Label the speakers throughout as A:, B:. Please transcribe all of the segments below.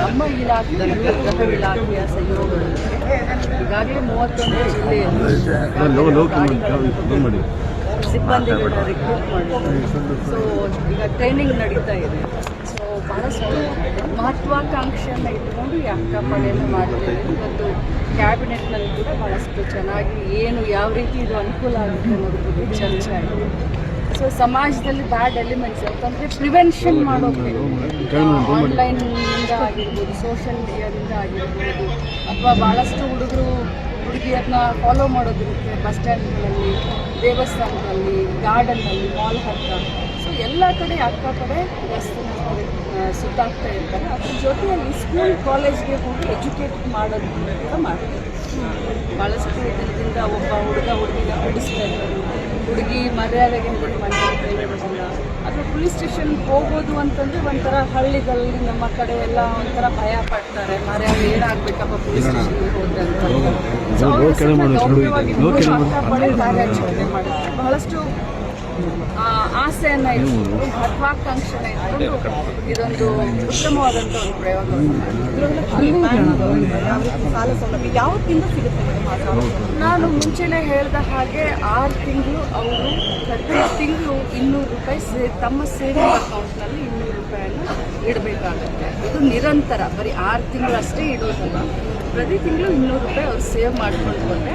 A: ನಮ್ಮ ಇಲಾಖೆ ಗೃಹ ಇಲಾಖೆಯ ಸಹಯೋಗದೊಂದಿಗೆ ಈಗಾಗಲೇ ಮೂವತ್ತೊಂದು ಜಿಲ್ಲೆಯಲ್ಲಿ ಸಿಬ್ಬಂದಿಗಳನ್ನ ರಿಕ್ರೂಟ್ ಮಾಡಿದ್ದಾರೆ. ಸೊ ಈಗ ಟ್ರೈನಿಂಗ್ ನಡೀತಾ ಇದೆ. ಸೊ ಬಹಳಷ್ಟು ಮಹತ್ವಾಕಾಂಕ್ಷೆಯನ್ನು ಇಟ್ಕೊಂಡು ಈ ಅಕ್ಕಪಡೆಯನ್ನು ಮಾಡಿದ್ದೇವೆ ಇವತ್ತು ಕ್ಯಾಬಿನೆಟ್ನಲ್ಲಿ ಕೂಡ ಬಹಳಷ್ಟು ಚೆನ್ನಾಗಿ ಏನು ಯಾವ ರೀತಿ ಇದು ಅನುಕೂಲ ಆಗುತ್ತೆ ಅನ್ನೋದ್ರ ಬಗ್ಗೆ ಚರ್ಚೆ ಆಗಿದೆ. ಸೊ ಸಮಾಜದಲ್ಲಿ ಬ್ಯಾಡ್ ಎಲಿಮೆಂಟ್ಸ್ ಅಂದರೆ ಪ್ರಿವೆನ್ಷನ್ ಮಾಡೋಕೆ ಆನ್ಲೈನಿಂದ ಆಗಿರ್ಬೋದು ಸೋಷಿಯಲ್ ಮೀಡಿಯಾದಿಂದ ಆಗಿರ್ಬೋದು, ಅಥವಾ ಭಾಳಷ್ಟು ಹುಡುಗರು ಹುಡುಗಿಯರನ್ನ ಫಾಲೋ ಮಾಡೋದಿರುತ್ತೆ. ಬಸ್ ಸ್ಟ್ಯಾಂಡ್ಗಳಲ್ಲಿ ದೇವಸ್ಥಾನದಲ್ಲಿ ಗಾರ್ಡನ್ನಲ್ಲಿ ಮಾಲ್ ಹತ್ರ. ಸೊ ಎಲ್ಲ ಕಡೆ ಅಕ್ಕ ಕಡೆ ಸುತ್ತಾಗ್ತಾ ಇರ್ತಾರೆ. ಅದ್ರ ಜೊತೆಯಲ್ಲಿ ಸ್ಕೂಲ್ ಕಾಲೇಜ್ಗೆ ಹೋಗಿ ಎಜುಕೇಟ್ ಮಾಡೋದು ಕೂಡ ಮಾಡ್ತಾರೆ. ಭಾಳಷ್ಟು ದಿನದಿಂದ ಒಬ್ಬ ಹುಡುಗ ಹುಡುಗಿನ ಬಿಡಿಸ್ತಾ ಇದ್ದಾರೆ ಹುಡುಗಿ ಮರ್ಯಾದೆಗೆ ಹೇಳಿ ಮನೆಯಲ್ಲಿ ಅಥವಾ ಪೊಲೀಸ್ ಸ್ಟೇಷನ್ಗೆ ಹೋಗೋದು ಅಂತಂದರೆ ಒಂಥರ ಹಳ್ಳಿಗಳಲ್ಲಿ ನಮ್ಮ ಕಡೆ ಎಲ್ಲ ಒಂಥರ ಭಯ ಪಡ್ತಾರೆ. ಮರ್ಯಾದೆ ಏನಾಗಬೇಕಪ್ಪ ಪೊಲೀಸ್ ಸ್ಟೇಷನ್ಗೆ ಹೋದ್ರೆ ಅಂತ. ಸೊ ಕಾರ್ಯಾಚರಣೆ ಮಾಡಿದ್ದಾರೆ ಬಹಳಷ್ಟು ಆಸೆಯನ್ನ ಇಟ್ಕೊಂಡು, ಮಹತ್ವಾಕಾಂಕ್ಷೆನ ಇಟ್ಕೊಂಡು ಇದೊಂದು ಉತ್ತಮವಾದಂಥ ಒಂದು ಪ್ರಯೋಗವನ್ನು
B: ಸಾಲ ಸೌಲಭ್ಯ ಸಿಗುತ್ತೆ ಆ ಸಾಲ ಸೌಲಭ್ಯ?
A: ನಾನು ಮುಂಚೆನೇ ಹೇಳಿದ ಹಾಗೆ ಆರು ತಿಂಗಳು ಅವರು ಪ್ರತಿ ತಿಂಗಳು ಇನ್ನೂರು ರೂಪಾಯಿ ಸೇ, ತಮ್ಮ ಸೇವಿಂಗ್ ಅಕೌಂಟ್ನಲ್ಲಿ ಇನ್ನೂರು ರೂಪಾಯಿಯನ್ನು ಇಡಬೇಕಾಗುತ್ತೆ. ಇದು ನಿರಂತರ, ಬರೀ ಆರು ತಿಂಗಳು ಅಷ್ಟೇ ಇಡೋದಲ್ಲ ಪ್ರತಿ ತಿಂಗಳು ಇನ್ನೂರು ರೂಪಾಯಿ ಅವ್ರು ಸೇವ್ ಮಾಡ್ಕೊಂಡು ಬಂದರೆ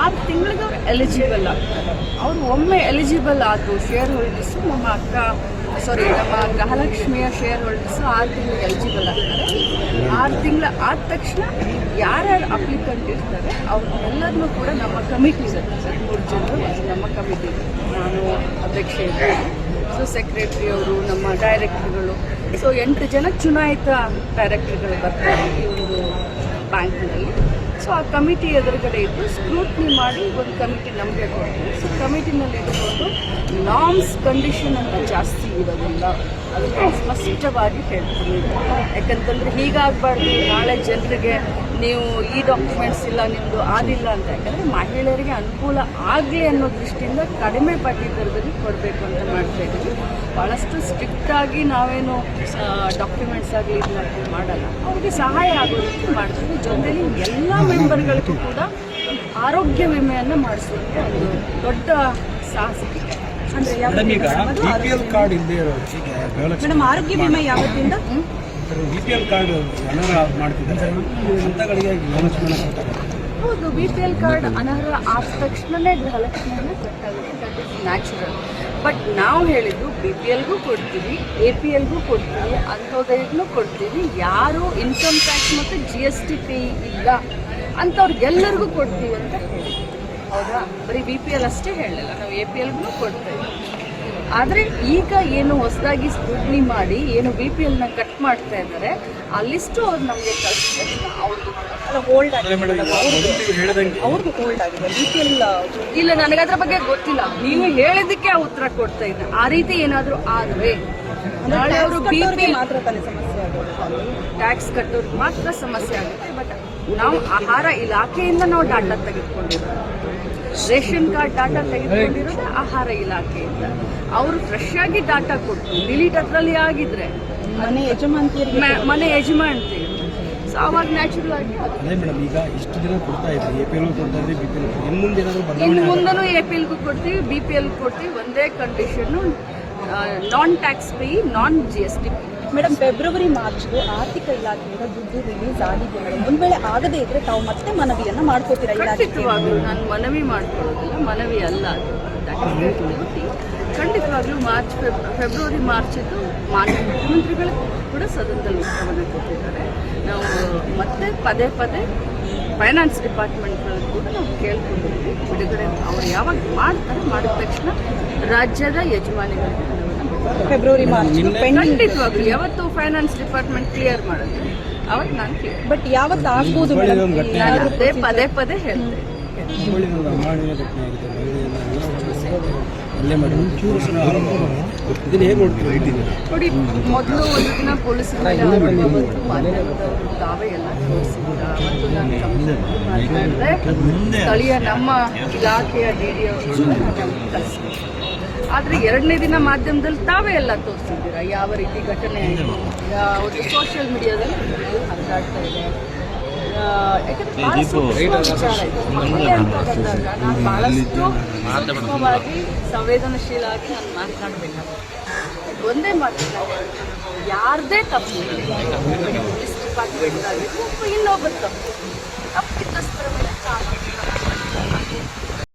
A: ಆರು ತಿಂಗಳಿಗೆ ಅವ್ರು ಎಲಿಜಿಬಲ್ ಅವ್ರು ಒಮ್ಮೆ ಎಲಿಜಿಬಲ್ ಆದರು ಶೇರ್ ಹೋಲ್ಡರ್ಸು ನಮ್ಮ ಅಕ್ಕ ಸಾರಿ ನಮ್ಮ ಗೃಹಲಕ್ಷ್ಮಿಯ ಶೇರ್ ಹೋಲ್ಡರ್ಸು ಆರು ತಿಂಗಳಿಗೆ ಎಲಿಜಿಬಲ್ ಆಗ್ತಾರೆ. ಆರು ತಿಂಗಳು ಆದ ತಕ್ಷಣ ಯಾರ್ಯಾರು ಅಪ್ಲಿಕೆಂಟ್ ಇರ್ತಾರೆ, ಅವ್ರನ್ನೆಲ್ಲರನ್ನೂ ಕೂಡ ನಮ್ಮ ಕಮಿಟಿ ಇರುತ್ತೆ. ಮೂರು ಜನರು, ನಮ್ಮ ಕಮಿಟಿ ನಾನು ಅಧ್ಯಕ್ಷೆ ಇದ್ದೀನಿ. ಸೊ ಸೆಕ್ರೆಟರಿ ಅವರು, ನಮ್ಮ ಡೈರೆಕ್ಟರ್ಗಳು ಸೊ ಎಂಟು ಜನ ಚುನಾಯಿತ ಡೈರೆಕ್ಟರ್ಗಳು ಬರ್ತಾರೆ ಈ ಒಂದು ಬ್ಯಾಂಕ್ನಲ್ಲಿ. ಸೊ ಆ ಕಮಿಟಿ ಎದುರುಗಡೆ ಇದ್ದು ಸ್ಕ್ರೂಟ್ನಿ ಮಾಡಿ ಒಂದು ಕಮಿಟಿ ನಮಗೆ ಕೊಡ್ತೀವಿ ಸೊ ಕಮಿಟಿನಲ್ಲಿ ಇಟ್ಕೊಂಡು ನಾಮ್ಸ್ ಕಂಡೀಷನ್ ಅಂತ ಜಾಸ್ತಿ ಇರೋದಿಲ್ಲ. ಅದಕ್ಕೆ ಸ್ಪಷ್ಟವಾಗಿ ಹೇಳ್ತೀನಿ. ಯಾಕಂತಂದರೆ ಹೀಗಾಗಬಾರ್ದು. ನಾಳೆ ಜನರಿಗೆ ನೀವು ಈ ಡಾಕ್ಯುಮೆಂಟ್ಸ್ ಇಲ್ಲ ನಿಮ್ಮದು ಆದಿಲ್ಲ ಅಂತ. ಯಾಕಂದರೆ ಮಹಿಳೆಯರಿಗೆ ಅನುಕೂಲ ಆಗಲಿ ಅನ್ನೋ ದೃಷ್ಟಿಯಿಂದ ಕಡಿಮೆ ಬಡ್ಡಿ ದರದಲ್ಲಿ ಕೊಡಬೇಕು ಅಂತ ಮಾಡ್ತಾ ಇದ್ದೀವಿ. ಭಾಳಷ್ಟು ಸ್ಟ್ರಿಕ್ಟಾಗಿ ನಾವೇನು ಡಾಕ್ಯುಮೆಂಟ್ಸ್ ಆಗಲಿ ಇದು ಮಾಡ್ತೀವಿ ಮಾಡಲ್ಲ. ಅವ್ರಿಗೆ ಸಹಾಯ ಆಗೋ ರೀತಿ ಮಾಡ್ತೀವಿ. ಜೊತೆಲಿ ಎಲ್ಲ ಮೆಂಬರ್ಗಳಿಗೂ ಕೂಡ ಆರೋಗ್ಯ ವಿಮೆಯನ್ನು ಮಾಡಿಸೋದಕ್ಕೆ ಒಂದು ದೊಡ್ಡ ಸಾಹಸ
B: ಅಂದರೆ
C: ಮೇಡಮ್
B: ಆರೋಗ್ಯ ವಿಮೆ ಯಾವತ್ತಿಂದ?
C: ಬಿ ಪಿ ಎಲ್ ಕಾರ್ಡ್ ಅನರ್ಹ ಮಾಡ್ತಿದ್ದಾರೆ.
A: ಹೌದು ಬಿ ಪಿ ಎಲ್ ಕಾರ್ಡ್ ಅನರ್ಹ ಆದ ತಕ್ಷಣವೇ ಗೃಹಲಕ್ಷ್ಮಿಯನ್ನು ಕಟ್ಟಾಗುತ್ತೆ ದಟ್ ಇಸ್ ನ್ಯಾಚುರಲ್ ಬಟ್ ನಾವು ಹೇಳಿದ್ದು ಬಿ ಪಿ ಎಲ್ಗೂ ಕೊಡ್ತೀವಿ ಎ ಪಿ ಎಲ್ಗೂ ಕೊಡ್ತೀವಿ ಅಂಥೋದಯಗೂ ಕೊಡ್ತೀವಿ. ಯಾರು ಇನ್ಕಮ್ ಟ್ಯಾಕ್ಸ್ ಮತ್ತು ಜಿ ಎಸ್ ಟಿ ಪೇ ಇಲ್ಲ. ಅಂಥವ್ರಿಗೆಲ್ಲರಿಗೂ ಕೊಡ್ತೀವಿ ಅಂತ ಹೇಳಿ ಹೌದಾ? ಬರೀ ಬಿ ಪಿ ಎಲ್ ಅಷ್ಟೇ ಹೇಳಲಿಲ್ಲ ನಾವು ಎ ಪಿ ಎಲ್ಗೂ ಕೊಡ್ತೇವೆ ಆದರೆ ಈಗ ಏನು ಹೊಸದಾಗಿ ಸ್ಕ್ರೂಟ್ನಿ ಮಾಡಿ ಏನು ಬಿ ಪಿ ಎಲ್ನ ಕಟ್ ಮಾಡ್ತಾ ಇದ್ದಾರೆ ಅಲ್ಲಿಷ್ಟು ಲಿಸ್ಟು ಅವ್ರು ನಮಗೆ ಅವ್ರದ್ದು
B: ಹೋಲ್ಡ್ ಆಗಿದೆ. ಅವ್ರದ್ದು ಹೋಲ್ಡ್ ಆಗಿದೆ. ಬಿ ಪಿ ಎಲ್
A: ಇಲ್ಲ ನನಗೆ ಅದ್ರ ಬಗ್ಗೆ ಗೊತ್ತಿಲ್ಲ. ನೀವು ಹೇಳಿದಕ್ಕೆ ಆ ಉತ್ತರ ಕೊಡ್ತಾ ಇದ್ದ. ಆ ರೀತಿ ಏನಾದರೂ ಆದರೆ ನಾಳೆ ಅವರು ಬಿ ಪಿ
B: ಮಾತ್ರ ತಾನೇ ಸಮಸ್ಯೆ ಆಗುತ್ತೆ.
A: ಟ್ಯಾಕ್ಸ್ ಕಟ್ಟೋದು ಮಾತ್ರ ಸಮಸ್ಯೆ ಆಗುತ್ತೆ. ಬಟ್ ನಾವು ಆಹಾರ ಇಲಾಖೆಯಿಂದ ನಾವು ಡಾಟಾ ತೆಗೆದುಕೊಂಡಿರೋದು. ರೇಷನ್ ಕಾರ್ಡ್ ಡಾಟಾ ತೆಗೆದುಕೊಂಡಿರೋದು ಆಹಾರ ಇಲಾಖೆಯಿಂದ. ಅವರು ಫ್ರೆಶ್ ಆಗಿ ಡಾಟಾ ಕೊಟ್ಟು ಡಿಲೀಟ್ ಅದರಲ್ಲಿ ಆಗಿದ್ರೆ.
B: ಮನೆ ಯಜಮಾಂತಿಯರಿಗೆ
A: ಮ- ಮನೆ ಯಜಮಾನ್ತಿ ಸೊ ಅವಾಗ ನ್ಯಾಚುರಲ್ ಆಗಿ ಅದು
C: ಅದೇ ಮೇಡಮ್ ಈಗ ಇಷ್ಟು ದಿನ ಕೊಡ್ತಾ ಇದ್ರಿ ಎ ಪಿ ಎಲ್ ಕೊಡ್ತಾ ಇದ್ರಿ ಬಿ ಪಿ ಎಲ್ ಇನ್ನು ಮುಂದೆ ಏನಾದರೂ ಬದಲಾವಣೆ
A: ಮುಂದೂ ಎ ಪಿ ಎಲ್ಗೂ ಕೊಡ್ತೀವಿ ಬಿ ಪಿ ಎಲ್ ಕೊಡ್ತೀವಿ. ಒಂದೇ condition non tax pay non G S T
B: madam February ಮಾರ್ಚ್ಗೆ ಆರ್ಥಿಕ ಇಲಾಖೆಯಿಂದ ದುಡ್ಡು ರಿಲೀಸ್ ಆಗಿದೆ ಮೇಡಮ್ ಒಂದ್ ವೇಳೆ ಆಗದೇ ಇದ್ರೆ ತಾವು ಮತ್ತೆ ಮನವಿಯನ್ನ ಮಾಡ್ಕೋತೀರಾ ಇಲಾಖೆಗೆ
A: ಖಂಡಿತವಾಗ್ಲೂ ನಾನು ಮನವಿ ಮಾಡ್ಕೊಳ್ಳೋದಿಲ್ಲ ಮನವಿ ಅಲ್ಲ ಅದು. That is their duty. ಖಂಡಿತವಾಗ್ಲೂ ಮಾರ್ಚ್ ಫೆಬ್ ಫೆಬ್ರವರಿ ಮಾರ್ಚಿದ್ದು ಮಾನ್ಯ ಮುಖ್ಯಮಂತ್ರಿಗಳು ಕೂಡ ಸದನದಲ್ಲಿ ಉತ್ತರವನ್ನು ಕೊಟ್ಟಿದ್ದಾರೆ. ನಾವು ಮತ್ತೆ ಪದೇ ಪದೇ ಫೈನಾನ್ಸ್ ಡಿಪಾರ್ಟ್ಮೆಂಟ್ಗಳಲ್ಲಿ ಕೂಡ ನಾವು ಕೇಳ್ಕೊಂಡಿದ್ವಿ ಬಿಡುಗಡೆ ಅವ್ರು ಯಾವಾಗ ಮಾಡ್ತಾರೆ ಮಾಡಿದ ತಕ್ಷಣ ರಾಜ್ಯದ ಯಜಮಾನಿಗಳಿಗೆ
B: ಫೆಬ್ರವರಿ ಮಾರ್ಚ್
A: ಖಂಡಿತವಾಗ್ಲೂ. ಯಾವತ್ತು ಫೈನಾನ್ಸ್ ಡಿಪಾರ್ಟ್ಮೆಂಟ್ ಕ್ಲಿಯರ್ ಮಾಡುತ್ತೆ ಅವಾಗ ನಾನು ಕ್ಲಿಯರ್
B: ಬಟ್ ಯಾವತ್ತು ಆಗ್ಬೋದು
A: ನಾನು ಅದೇ ಪದೇ ಪದೇ
C: ನೋಡ್ತೀವಿ
A: ನೋಡಿ ಮೊದಲು ಒಂದು ದಿನ ತಾವೇ ಎಲ್ಲ ನಾನು ಕಂಪ್ಲೇಂಟ್ ಸ್ಥಳೀಯ ನಮ್ಮ ಇಲಾಖೆಯ ಡಿ ಡಿ ಅವರು ಆದರೆ ಎರಡನೇ ದಿನ ಮಾಧ್ಯಮದಲ್ಲಿ ತಾವೇ ಎಲ್ಲ ತೋರಿಸಿದ್ದೀರಾ? ಯಾವ ರೀತಿ ಘಟನೆ ಆಯಿತು? ಒಂದು ಸೋಷಿಯಲ್ ಮೀಡಿಯಾದಲ್ಲಿ ಹರಿದಾಡ್ತಾ ಇದೆ ನಾನು ಭಾಳಷ್ಟು ಸೂಕ್ಷ್ಮವಾಗಿ ಸಂವೇದನಶೀಲ ಆಗಿ ನಾನು ಮಾತನಾಡಬೇಕಾಗುತ್ತೆ ಒಂದೇ ಮಾತು ಯಾರದೇ ತಪ್ಪು. ಇನ್ನೊಬ್ಬರು ಆಗಿರ್ಬೋದು ತಪ್ಪು.